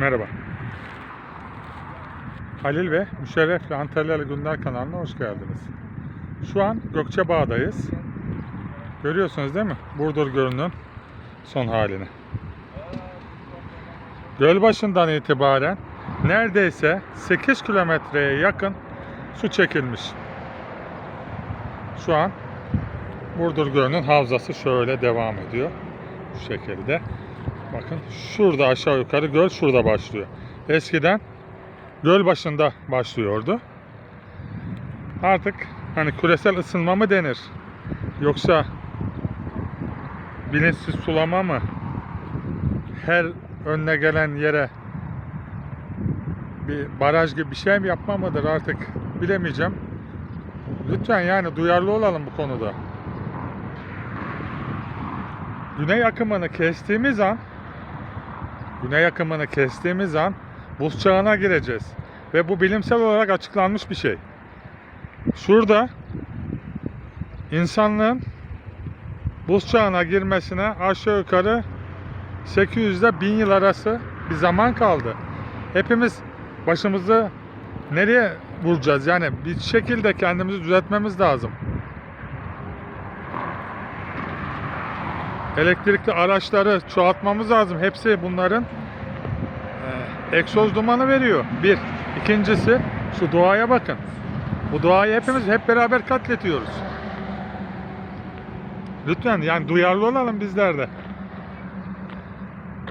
Merhaba. Halil ve Müşerref'le Antalyalı Günler kanalına hoş geldiniz. Şu an Gökçebağ'dayız. Görüyorsunuz değil mi? Burdur Gölü'nün son halini. Gölbaşından itibaren neredeyse 8 kilometreye yakın su çekilmiş. Şu an Burdur Gölü'nün havzası şöyle devam ediyor. Bu şekilde. Bakın şurada aşağı yukarı göl şurada başlıyor. Eskiden göl başında başlıyordu. Artık hani küresel ısınma mı denir? Yoksa bilinçsiz sulama mı? Her önüne gelen yere bir baraj gibi bir şey mi yapma mıdır artık bilemeyeceğim. Lütfen yani duyarlı olalım bu konuda. Güney akımını kestiğimiz an güney akımını kestiğimiz an buz çağına gireceğiz. Ve bu bilimsel olarak açıklanmış bir şey. Şurada insanlığın buz çağına girmesine aşağı yukarı 800 ile 1000 yıl arası bir zaman kaldı. Hepimiz başımızı nereye vuracağız? Yani bir şekilde kendimizi düzeltmemiz lazım. Elektrikli araçları çoğaltmamız lazım. Hepsi bunların e, egzoz dumanı veriyor. Bir. İkincisi şu doğaya bakın. Bu doğayı hepimiz hep beraber katletiyoruz. Lütfen yani duyarlı olalım bizler de.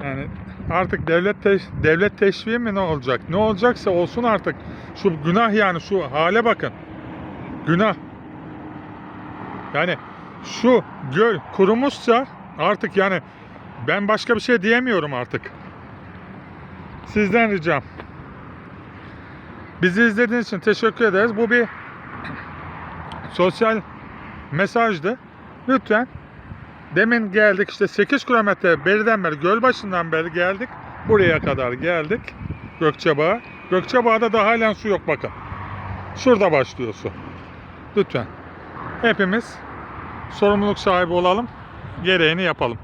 Yani artık devlet teş- devlet teşviği mi ne olacak? Ne olacaksa olsun artık. Şu günah yani şu hale bakın. Günah. Yani şu göl kurumuşsa artık yani ben başka bir şey diyemiyorum artık. Sizden ricam. Bizi izlediğiniz için teşekkür ederiz. Bu bir sosyal mesajdı. Lütfen demin geldik işte 8 kilometre beriden beri Gölbaşı'ndan beri geldik. Buraya kadar geldik. Gökçebağ'a. Gökçebağ'da da halen su yok bakın. Şurada başlıyor su. Lütfen. Hepimiz sorumluluk sahibi olalım. Gereğini yapalım.